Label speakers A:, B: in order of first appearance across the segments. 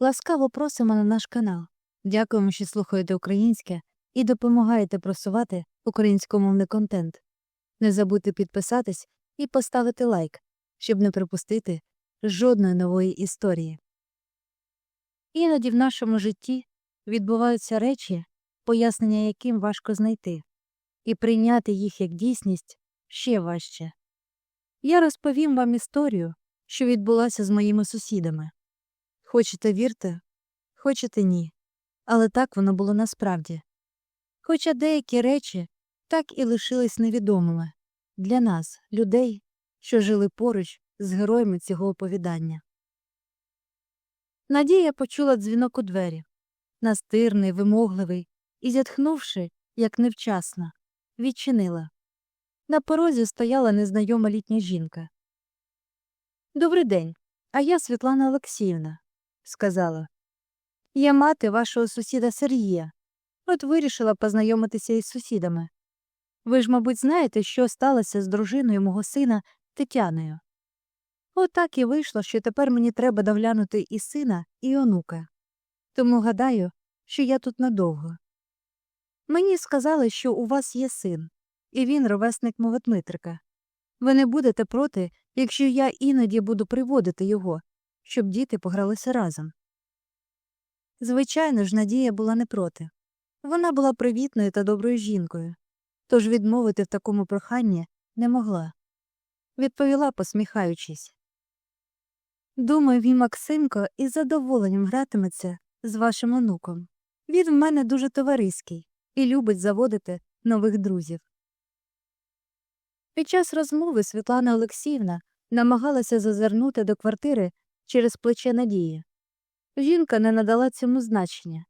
A: Ласкаво просимо на наш канал. Дякуємо, що слухаєте українське і допомагаєте просувати українськомовний контент. Не забудьте підписатись і поставити лайк, щоб не пропустити жодної нової історії. Іноді в нашому житті відбуваються речі, пояснення яким важко знайти, і прийняти їх як дійсність ще важче. Я розповім вам історію, що відбулася з моїми сусідами. Хочете вірте, хочете ні. Але так воно було насправді. Хоча деякі речі так і лишились невідомими для нас, людей, що жили поруч з героями цього оповідання. Надія почула дзвінок у двері настирний, вимогливий, і, зітхнувши, як невчасно, відчинила. На порозі стояла незнайома літня жінка. Добрий день, а я Світлана Олексіївна, сказала. Я мати вашого сусіда Сергія. От вирішила познайомитися із сусідами. Ви ж, мабуть, знаєте, що сталося з дружиною мого сина Тетяною. Отак і вийшло, що тепер мені треба доглянути і сина, і онука. Тому гадаю, що я тут надовго. Мені сказали, що у вас є син, і він ровесник мого Дмитрика. Ви не будете проти, якщо я іноді буду приводити його, щоб діти погралися разом. Звичайно ж, Надія була не проти. Вона була привітною та доброю жінкою, тож відмовити в такому проханні не могла. Відповіла, посміхаючись. Думаю, він Максимко із задоволенням гратиметься з вашим онуком. Він в мене дуже товариський і любить заводити нових друзів. Під час розмови Світлана Олексіївна намагалася зазирнути до квартири через плече Надії. Жінка не надала цьому значення,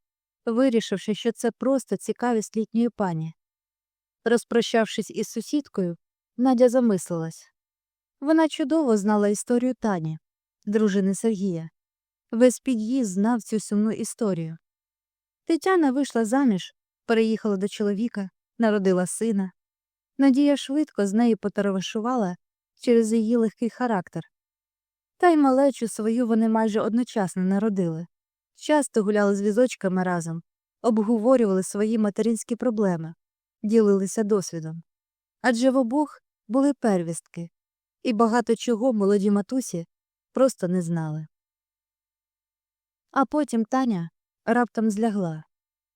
A: вирішивши, що це просто цікавість літньої пані. Розпрощавшись із сусідкою, Надя замислилась. Вона чудово знала історію Тані, дружини Сергія. Весь під'їзд знав цю сумну історію. Тетяна вийшла заміж, переїхала до чоловіка, народила сина. Надія швидко з нею потаровашувала через її легкий характер. Та й малечу свою вони майже одночасно народили. Часто гуляли з візочками разом, обговорювали свої материнські проблеми, ділилися досвідом. Адже в обох були первістки, і багато чого молоді матусі просто не знали. А потім Таня раптом злягла.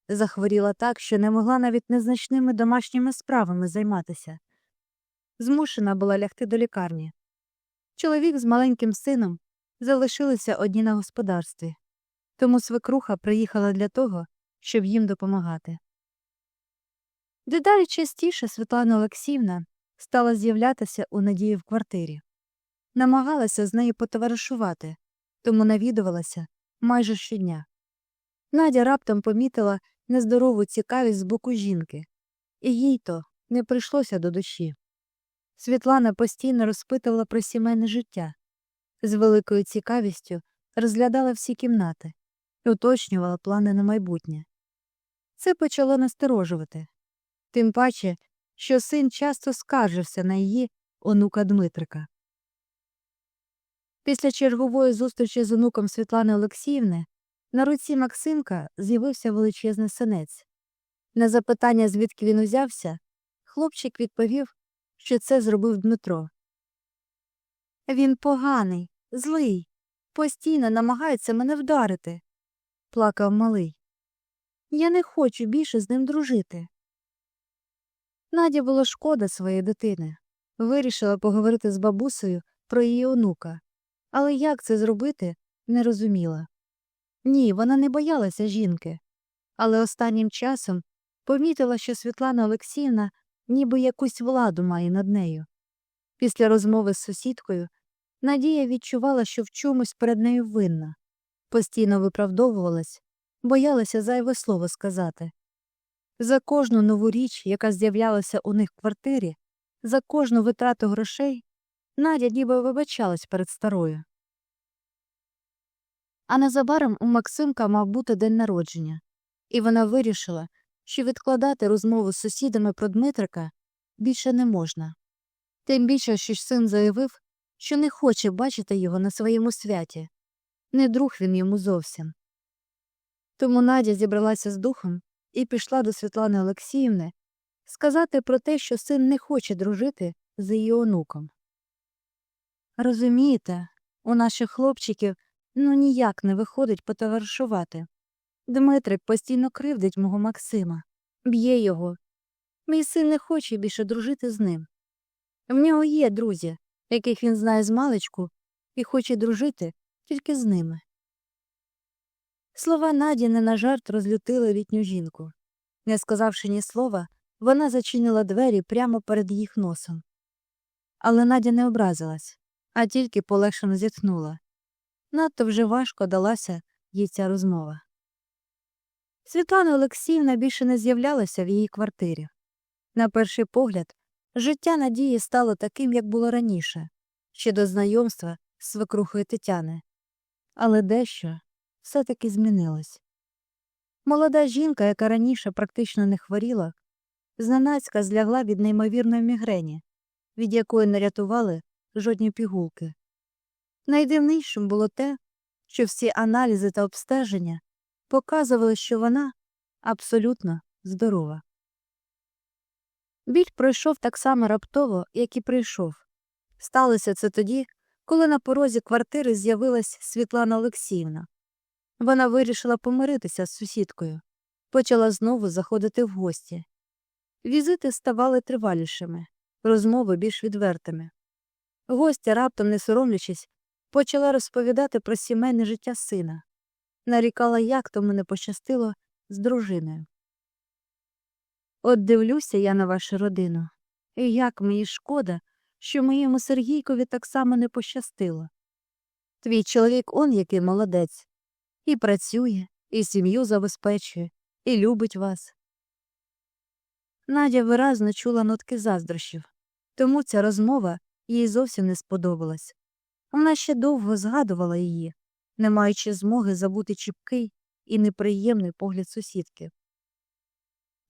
A: Захворіла так, що не могла навіть незначними домашніми справами займатися. Змушена була лягти до лікарні. Чоловік з маленьким сином залишилися одні на господарстві, тому свекруха приїхала для того, щоб їм допомагати. Дедалі частіше Світлана Олексіївна стала з'являтися у Надії в квартирі. Намагалася з нею потоваришувати, тому навідувалася майже щодня. Надя раптом помітила нездорову цікавість з боку жінки, і їй то не прийшлося до душі. Світлана постійно розпитувала про сімейне життя, з великою цікавістю розглядала всі кімнати уточнювала плани на майбутнє. Це почало насторожувати, тим паче, що син часто скаржився на її онука Дмитрика. Після чергової зустрічі з онуком Світлани Олексіївни на руці Максимка з'явився величезний синець. На запитання, звідки він узявся, хлопчик відповів, що це зробив Дмитро. Він поганий, злий, постійно намагається мене вдарити, плакав малий. Я не хочу більше з ним дружити. Наді було шкода своєї дитини. Вирішила поговорити з бабусею про її онука, але як це зробити, не розуміла. Ні, вона не боялася жінки, але останнім часом помітила, що Світлана Олексіївна ніби якусь владу має над нею. Після розмови з сусідкою Надія відчувала, що в чомусь перед нею винна, постійно виправдовувалась, боялася зайве слово сказати. За кожну нову річ, яка з'являлася у них в квартирі, за кожну витрату грошей, Надя ніби вибачалась перед старою. А незабаром у Максимка мав бути день народження, і вона вирішила, що відкладати розмову з сусідами про Дмитрика більше не можна. Тим більше, що ж син заявив, що не хоче бачити його на своєму святі. Не друг він йому зовсім. Тому Надя зібралася з духом і пішла до Світлани Олексіївни сказати про те, що син не хоче дружити з її онуком. Розумієте, у наших хлопчиків ну ніяк не виходить потоваришувати. Дмитрик постійно кривдить мого Максима, б'є його. Мій син не хоче більше дружити з ним. В нього є друзі, яких він знає з маличку, і хоче дружити тільки з ними. Слова Наді не на жарт розлютили літню жінку. Не сказавши ні слова, вона зачинила двері прямо перед їх носом. Але Надя не образилась, а тільки полегшено зітхнула. Надто вже важко далася їй ця розмова. Світлана Олексіївна більше не з'являлася в її квартирі. На перший погляд, життя Надії стало таким, як було раніше, ще до знайомства з свекрухою Тетяни. Але дещо все таки змінилось. Молода жінка, яка раніше практично не хворіла, зненацька злягла від неймовірної мігрені, від якої не рятували жодні пігулки. Найдивнішим було те, що всі аналізи та обстеження показували, що вона абсолютно здорова. Біль пройшов так само раптово, як і прийшов. Сталося це тоді, коли на порозі квартири з'явилась Світлана Олексіївна. Вона вирішила помиритися з сусідкою, почала знову заходити в гості. Візити ставали тривалішими, розмови більш відвертими. Гостя, раптом не соромлячись, почала розповідати про сімейне життя сина, нарікала, як тому не пощастило з дружиною. От дивлюся я на вашу родину, і як мені шкода, що моєму Сергійкові так само не пощастило. Твій чоловік он який молодець, і працює, і сім'ю забезпечує, і любить вас. Надя виразно чула нотки заздрощів, тому ця розмова їй зовсім не сподобалась. Вона ще довго згадувала її, не маючи змоги забути чіпкий і неприємний погляд сусідки.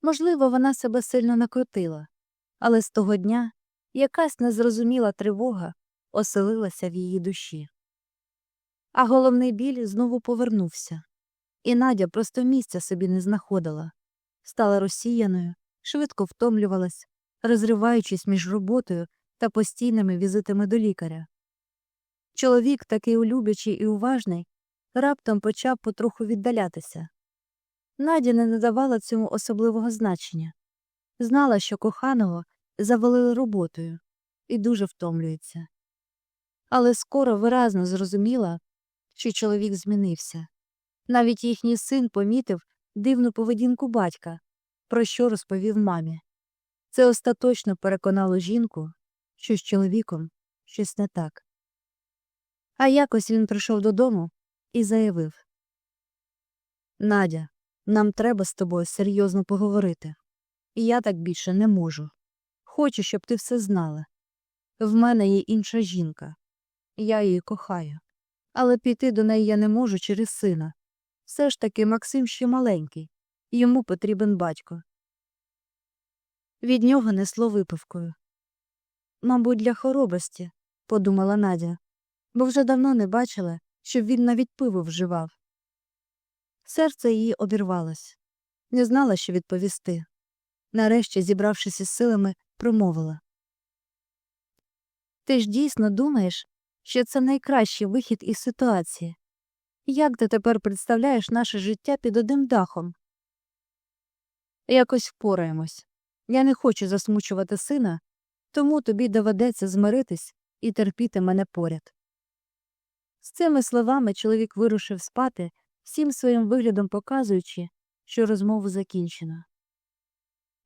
A: Можливо, вона себе сильно накрутила, але з того дня якась незрозуміла тривога оселилася в її душі. А головний біль знову повернувся, і Надя просто місця собі не знаходила, стала розсіяною, швидко втомлювалась, розриваючись між роботою та постійними візитами до лікаря. Чоловік, такий улюблячий і уважний, раптом почав потроху віддалятися. Надя не надавала цьому особливого значення. Знала, що коханого завалили роботою і дуже втомлюється. Але скоро виразно зрозуміла, що чоловік змінився. Навіть їхній син помітив дивну поведінку батька, про що розповів мамі. Це остаточно переконало жінку, що з чоловіком щось не так. А якось він прийшов додому і заявив Надя, нам треба з тобою серйозно поговорити. І я так більше не можу. Хочу, щоб ти все знала. В мене є інша жінка. Я її кохаю. Але піти до неї я не можу через сина. Все ж таки Максим ще маленький, йому потрібен батько. Від нього несло випивкою. Мабуть, для хоробості, подумала Надя, бо вже давно не бачила, щоб він навіть пиво вживав. Серце її обірвалось, не знала, що відповісти. Нарешті, зібравшись із силами, промовила Ти ж дійсно думаєш, що це найкращий вихід із ситуації? Як ти тепер представляєш наше життя під одним дахом? Якось впораємось. Я не хочу засмучувати сина, тому тобі доведеться змиритись і терпіти мене поряд. З цими словами чоловік вирушив спати, всім своїм виглядом показуючи, що розмову закінчено.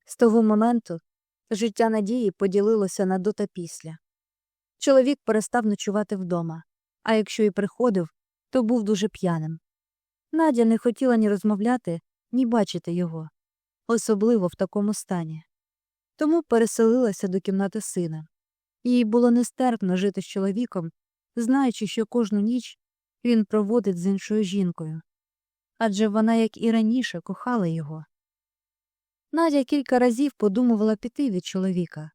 A: З того моменту життя Надії поділилося на до та після. Чоловік перестав ночувати вдома, а якщо й приходив, то був дуже п'яним. Надя не хотіла ні розмовляти, ні бачити його, особливо в такому стані. Тому переселилася до кімнати сина. Їй було нестерпно жити з чоловіком, знаючи, що кожну ніч він проводить з іншою жінкою. Адже вона, як і раніше, кохала його. Надя кілька разів подумувала піти від чоловіка,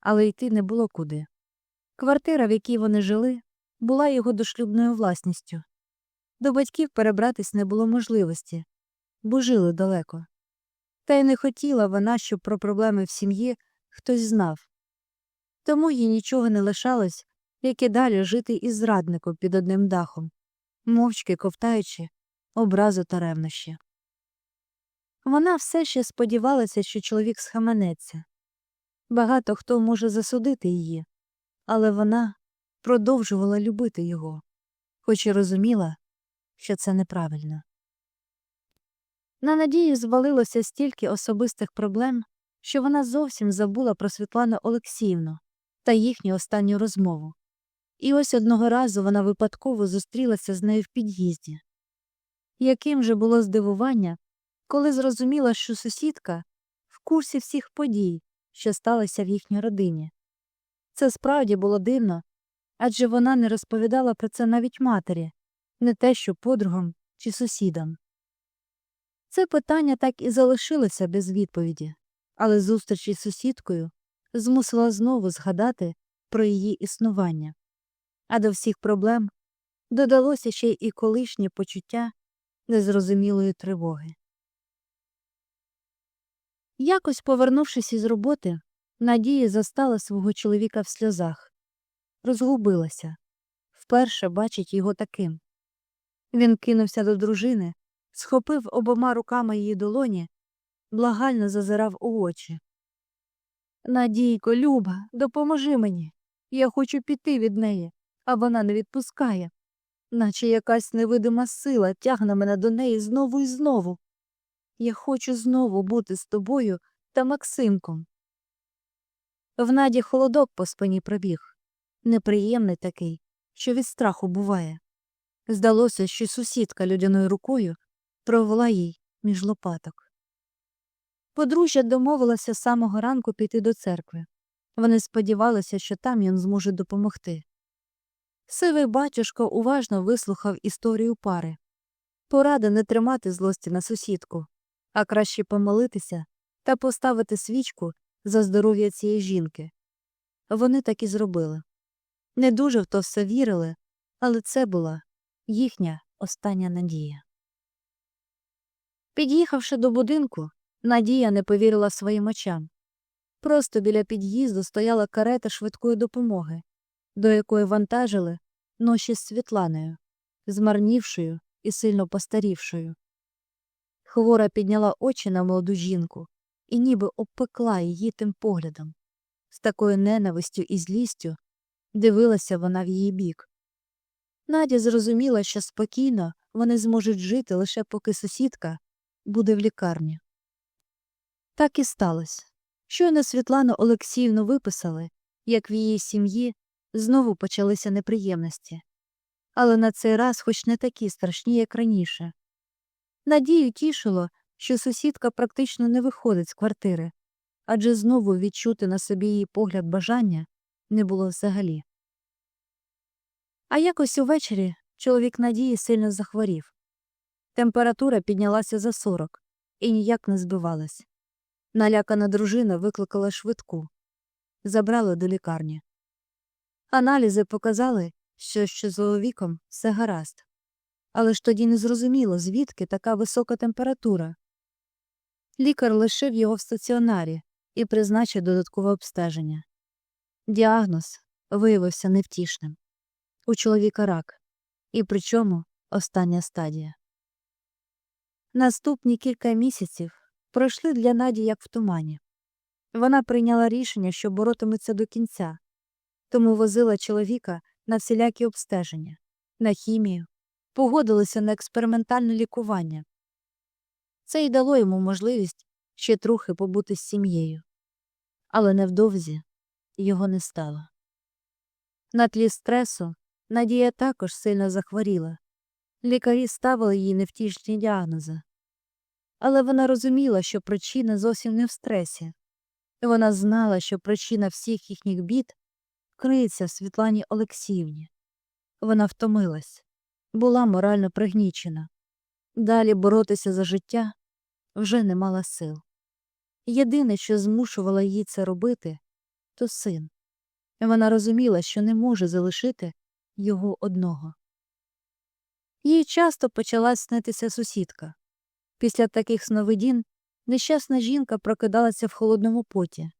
A: але йти не було куди. Квартира, в якій вони жили, була його дошлюбною власністю. До батьків перебратись не було можливості, бо жили далеко. Та й не хотіла вона, щоб про проблеми в сім'ї хтось знав. Тому їй нічого не лишалось, як і далі жити із зрадником під одним дахом, мовчки ковтаючи образу та ревнощі. Вона все ще сподівалася, що чоловік схаменеться. Багато хто може засудити її, але вона продовжувала любити його, хоч і розуміла, що це неправильно. На надію звалилося стільки особистих проблем, що вона зовсім забула про Світлану Олексіївну та їхню останню розмову. І ось одного разу вона випадково зустрілася з нею в під'їзді. Яким же було здивування, коли зрозуміла, що сусідка в курсі всіх подій, що сталося в їхній родині. Це справді було дивно, адже вона не розповідала про це навіть матері, не те що подругам чи сусідам. Це питання так і залишилося без відповіді, але зустріч із сусідкою змусила знову згадати про її існування. А до всіх проблем додалося ще й колишнє почуття незрозумілої тривоги. Якось, повернувшись із роботи, Надія застала свого чоловіка в сльозах, розгубилася вперше бачить його таким. Він кинувся до дружини, схопив обома руками її долоні, благально зазирав у очі. Надійко, Люба, допоможи мені. Я хочу піти від неї, а вона не відпускає, наче якась невидима сила тягне мене до неї знову і знову. Я хочу знову бути з тобою та Максимком. В наді холодок по спині пробіг, неприємний такий, що від страху буває. Здалося, що сусідка людяною рукою провела їй між лопаток. Подружжя домовилася з самого ранку піти до церкви. Вони сподівалися, що там їм зможе допомогти. Сивий батюшко уважно вислухав історію пари. Порада не тримати злості на сусідку, а краще помолитися та поставити свічку за здоров'я цієї жінки. Вони так і зробили. Не дуже в то все вірили, але це була їхня остання надія. Під'їхавши до будинку, Надія не повірила своїм очам. Просто біля під'їзду стояла карета швидкої допомоги, до якої вантажили ноші з Світланою, змарнівшою і сильно постарівшою. Хвора підняла очі на молоду жінку і ніби обпекла її тим поглядом. З такою ненавистю і злістю дивилася вона в її бік. Надя зрозуміла, що спокійно вони зможуть жити лише поки сусідка буде в лікарні. Так і сталося. Щойно Світлану Олексіївну виписали, як в її сім'ї знову почалися неприємності. Але на цей раз хоч не такі страшні, як раніше. Надію тішило, що сусідка практично не виходить з квартири, адже знову відчути на собі її погляд бажання не було взагалі. А якось увечері чоловік Надії сильно захворів. Температура піднялася за сорок і ніяк не збивалась. Налякана дружина викликала швидку. Забрали до лікарні. Аналізи показали, що з чоловіком все гаразд. Але ж тоді не зрозуміло, звідки така висока температура. Лікар лишив його в стаціонарі і призначив додаткове обстеження. Діагноз виявився невтішним. У чоловіка рак, і причому остання стадія. Наступні кілька місяців пройшли для Наді як в тумані. Вона прийняла рішення, що боротиметься до кінця, тому возила чоловіка на всілякі обстеження, на хімію, погодилася на експериментальне лікування. Це й дало йому можливість ще трохи побути з сім'єю. Але невдовзі його не стало. На тлі стресу Надія також сильно захворіла. Лікарі ставили їй невтішні діагнози. Але вона розуміла, що причина зовсім не в стресі. Вона знала, що причина всіх їхніх бід криється в Світлані Олексіївні. Вона втомилась, була морально пригнічена. Далі боротися за життя вже не мала сил. Єдине, що змушувало її це робити, то син. Вона розуміла, що не може залишити його одного. Їй часто почала снитися сусідка. Після таких сновидін нещасна жінка прокидалася в холодному поті,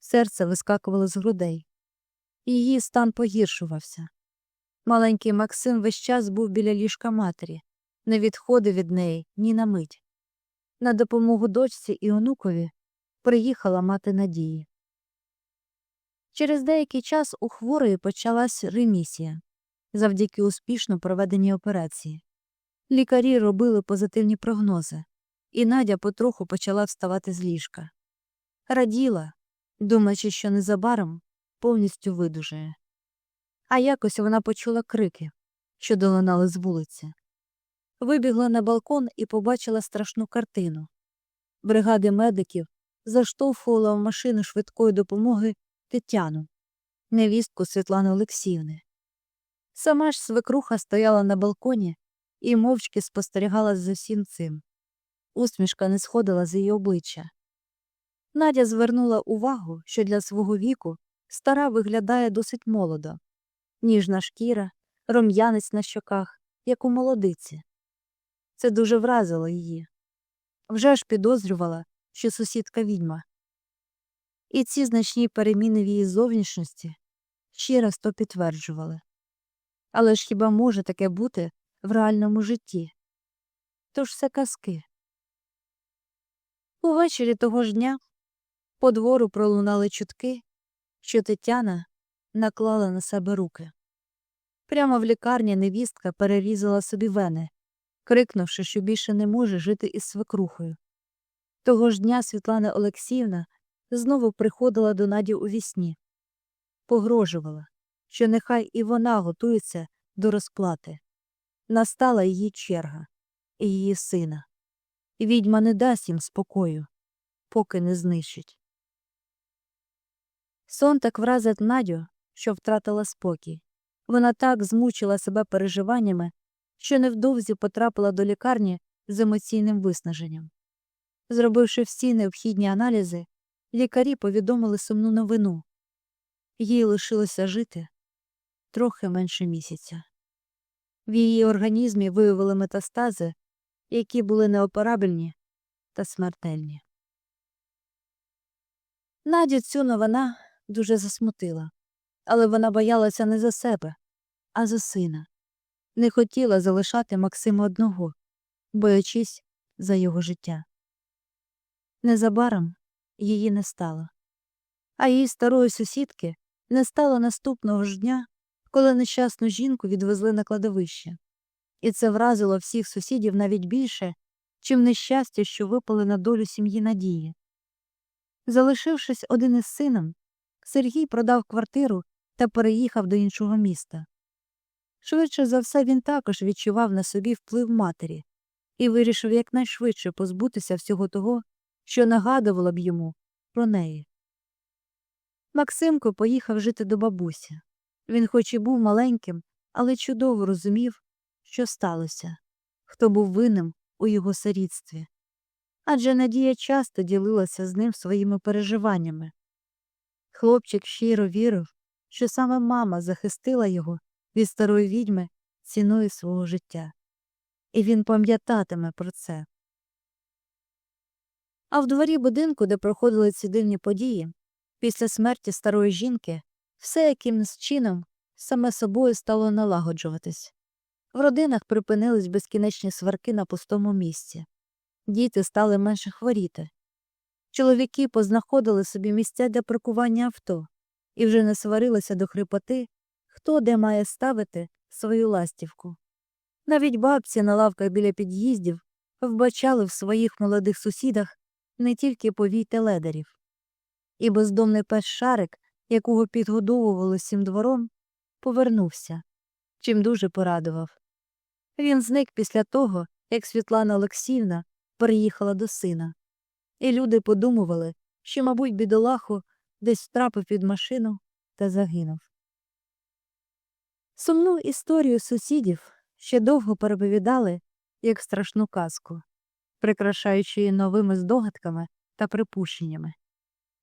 A: серце вискакувало з грудей. Її стан погіршувався. Маленький Максим весь час був біля ліжка матері, не відходив від неї ні на мить. На допомогу дочці і онукові приїхала мати Надії. Через деякий час у хворої почалась ремісія завдяки успішно проведеній операції. Лікарі робили позитивні прогнози, і Надя потроху почала вставати з ліжка. Раділа, думаючи, що незабаром повністю видужає. А якось вона почула крики, що долинали з вулиці. Вибігла на балкон і побачила страшну картину. Бригади медиків заштовхувала в машину швидкої допомоги Тетяну, невістку Світлани Олексіївни. Сама ж свекруха стояла на балконі і мовчки спостерігала за всім цим. Усмішка не сходила з її обличчя. Надя звернула увагу, що для свого віку стара виглядає досить молодо ніжна шкіра, рум'янець на щоках, як у молодиці. Це дуже вразило її. Вже ж підозрювала, що сусідка відьма. І ці значні переміни в її зовнішності ще раз то підтверджували. Але ж хіба може таке бути в реальному житті? Тож все казки. Увечері того ж дня по двору пролунали чутки, що Тетяна наклала на себе руки. Прямо в лікарні невістка перерізала собі вени, крикнувши, що більше не може жити із свекрухою. Того ж дня Світлана Олексіївна знову приходила до Наді у вісні, погрожувала, що нехай і вона готується до розплати. Настала її черга і її сина. Відьма не дасть їм спокою, поки не знищить. Сон так вразить Надю, що втратила спокій. Вона так змучила себе переживаннями, що невдовзі потрапила до лікарні з емоційним виснаженням. Зробивши всі необхідні аналізи, лікарі повідомили сумну новину їй лишилося жити трохи менше місяця. В її організмі виявили метастази, які були неоперабельні та смертельні. Надю цю новина дуже засмутила, але вона боялася не за себе, а за сина. Не хотіла залишати Максима одного, боячись за його життя. Незабаром її не стало, а її старої сусідки не стало наступного ж дня, коли нещасну жінку відвезли на кладовище. І це вразило всіх сусідів навіть більше, чим нещастя, що випали на долю сім'ї Надії. Залишившись один із сином, Сергій продав квартиру та переїхав до іншого міста. Швидше за все, він також відчував на собі вплив матері і вирішив якнайшвидше позбутися всього того, що нагадувало б йому про неї. Максимко поїхав жити до бабусі. Він, хоч і був маленьким, але чудово розумів, що сталося, хто був винним у його сирітстві. Адже Надія часто ділилася з ним своїми переживаннями. Хлопчик щиро вірив, що саме мама захистила його від старої відьми ціною свого життя, і він пам'ятатиме про це. А в дворі будинку, де проходили ці дивні події, після смерті старої жінки, все якимось чином саме собою стало налагоджуватись. В родинах припинились безкінечні сварки на пустому місці. Діти стали менше хворіти. Чоловіки познаходили собі місця для паркування авто і вже не сварилися до хрипоти, хто де має ставити свою ластівку. Навіть бабці на лавках біля під'їздів вбачали в своїх молодих сусідах не тільки повій теледарів. І бездомний пес Шарик, якого підгодовували всім двором, повернувся, чим дуже порадував. Він зник після того, як Світлана Олексіївна переїхала до сина, і люди подумували, що, мабуть, бідолаху десь втрапив під машину та загинув. Сумну історію сусідів ще довго переповідали, як страшну казку, прикрашаючи її новими здогадками та припущеннями.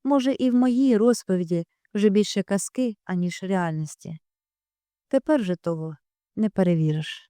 A: Може, і в моїй розповіді вже більше казки, аніж реальності. Тепер же того не перевіриш.